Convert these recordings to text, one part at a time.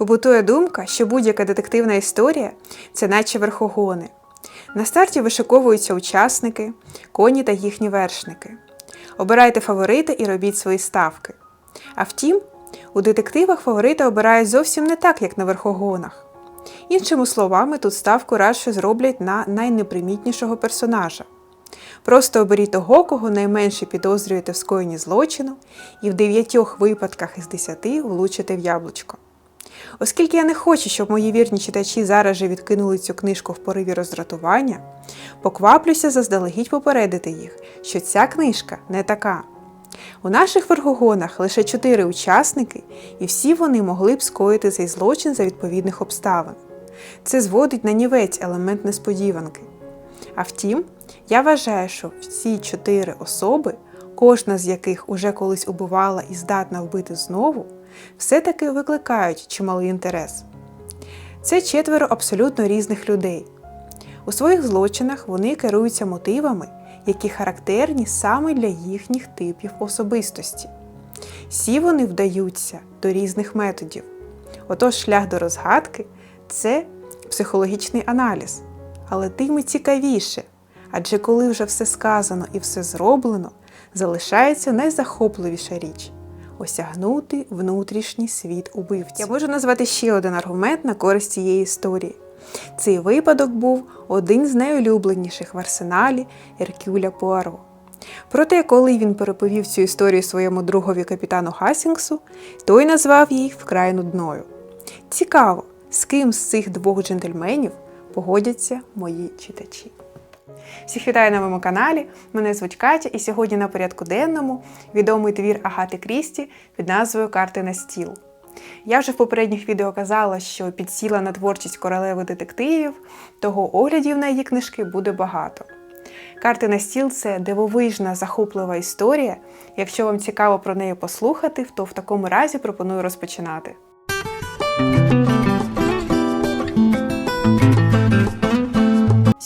Побутує думка, що будь-яка детективна історія це наче верхогони. На старті вишиковуються учасники, коні та їхні вершники. Обирайте фаворита і робіть свої ставки. А втім, у детективах фаворита обирають зовсім не так, як на верхогонах. Іншими словами, тут ставку радше зроблять на найнепримітнішого персонажа. Просто оберіть того, кого найменше підозрюєте в скоєнні злочину, і в дев'ятьох випадках із десяти влучите в яблучко. Оскільки я не хочу, щоб мої вірні читачі зараз же відкинули цю книжку в пориві роздратування, покваплюся заздалегідь попередити їх, що ця книжка не така. У наших верхогонах лише чотири учасники, і всі вони могли б скоїти цей злочин за відповідних обставин. Це зводить на нівець елемент несподіванки. А втім, я вважаю, що всі чотири особи, кожна з яких уже колись убивала і здатна вбити знову, все-таки викликають чималий інтерес. Це четверо абсолютно різних людей. У своїх злочинах вони керуються мотивами, які характерні саме для їхніх типів особистості. Всі вони вдаються до різних методів. Отож, шлях до розгадки це психологічний аналіз, але тим і цікавіше, адже коли вже все сказано і все зроблено, залишається найзахопливіша річ осягнути внутрішній світ убивці. Я можу назвати ще один аргумент на користь цієї історії. Цей випадок був один з найулюбленіших в арсеналі Еркюля Пуаро. Проте, коли він переповів цю історію своєму другові капітану Хасінгсу, той назвав її вкрай нудною. Цікаво, з ким з цих двох джентльменів погодяться мої читачі. Всіх вітаю на моєму каналі. Мене звуть Катя, і сьогодні на порядку денному відомий твір Агати Крісті під назвою Карти на стіл. Я вже в попередніх відео казала, що підсіла на творчість королеви детективів, того оглядів на її книжки буде багато. Карти на стіл це дивовижна, захоплива історія. Якщо вам цікаво про неї послухати, то в такому разі пропоную розпочинати.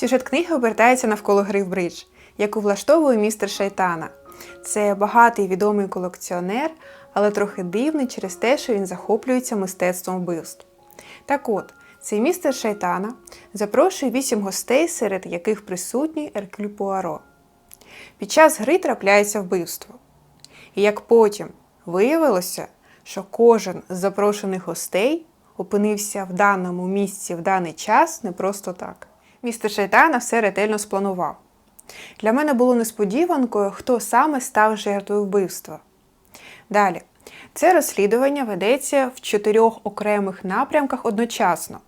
Сюжет книги обертається навколо гри в бридж, яку влаштовує містер Шайтана. Це багатий відомий колекціонер, але трохи дивний через те, що він захоплюється мистецтвом вбивств. Так от, цей містер Шайтана запрошує вісім гостей, серед яких присутній Еркюль Пуаро. Під час гри трапляється вбивство. І як потім виявилося, що кожен з запрошених гостей опинився в даному місці в даний час не просто так. Містер Шайтана все ретельно спланував. Для мене було несподіванкою, хто саме став жертвою вбивства. Далі, це розслідування ведеться в чотирьох окремих напрямках одночасно,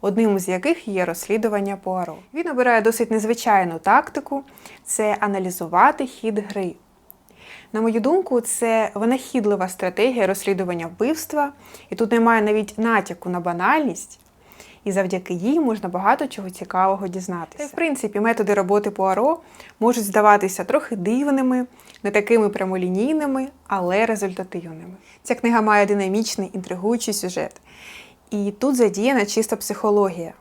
одним з яких є розслідування Пуаро. Він обирає досить незвичайну тактику це аналізувати хід гри. На мою думку, це винахідлива стратегія розслідування вбивства, і тут немає навіть натяку на банальність і завдяки їй можна багато чого цікавого дізнатися. В принципі, методи роботи Пуаро можуть здаватися трохи дивними, не такими прямолінійними, але результативними. Ця книга має динамічний інтригуючий сюжет. І тут задіяна чиста психологія,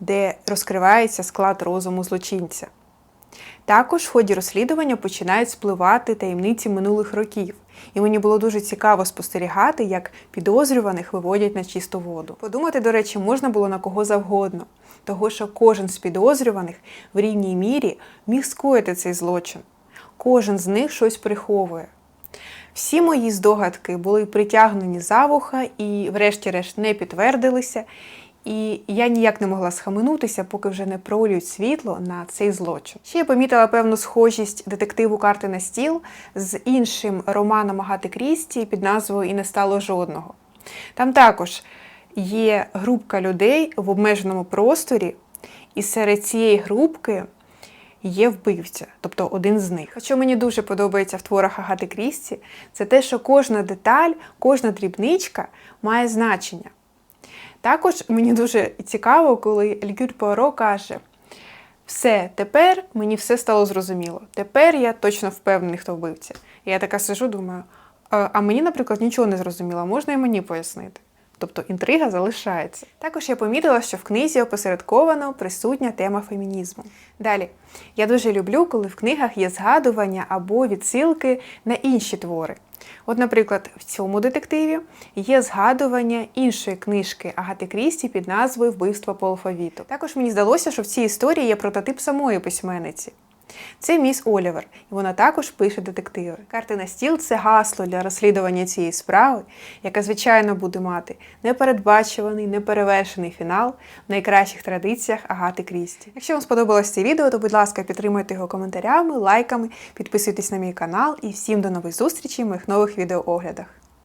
де розкривається склад розуму злочинця. Також в ході розслідування починають спливати таємниці минулих років, і мені було дуже цікаво спостерігати, як підозрюваних виводять на чисту воду. Подумати, до речі, можна було на кого завгодно, того що кожен з підозрюваних в рівній мірі міг скоїти цей злочин. Кожен з них щось приховує. Всі мої здогадки були притягнені за вуха і, врешті-решт, не підтвердилися. І я ніяк не могла схаменутися, поки вже не пролюють світло на цей злочин. Ще я помітила певну схожість детективу карти на стіл з іншим романом Агати Крісті під назвою І не стало жодного. Там також є групка людей в обмеженому просторі, і серед цієї групки є вбивця, тобто один з них. Що мені дуже подобається в творах Агати Крісті, це те, що кожна деталь, кожна дрібничка має значення. Також мені дуже цікаво, коли Елькюр Пуаро каже: все, тепер мені все стало зрозуміло. Тепер я точно впевнений, хто вбивця. І я така сижу, думаю, а мені, наприклад, нічого не зрозуміло, можна і мені пояснити. Тобто інтрига залишається. Також я помітила, що в книзі опосередковано присутня тема фемінізму. Далі, я дуже люблю, коли в книгах є згадування або відсилки на інші твори. От, наприклад, в цьому детективі є згадування іншої книжки Агати Крісті під назвою Вбивство по алфавіту. Також мені здалося, що в цій історії є прототип самої письменниці. Це міс Олівер, і вона також пише детективи. Карти на стіл це гасло для розслідування цієї справи, яка, звичайно, буде мати непередбачуваний, неперевершений фінал в найкращих традиціях Агати Крісті. Якщо вам сподобалось це відео, то будь ласка, підтримуйте його коментарями, лайками, підписуйтесь на мій канал і всім до нових зустрічей в моїх нових відеооглядах.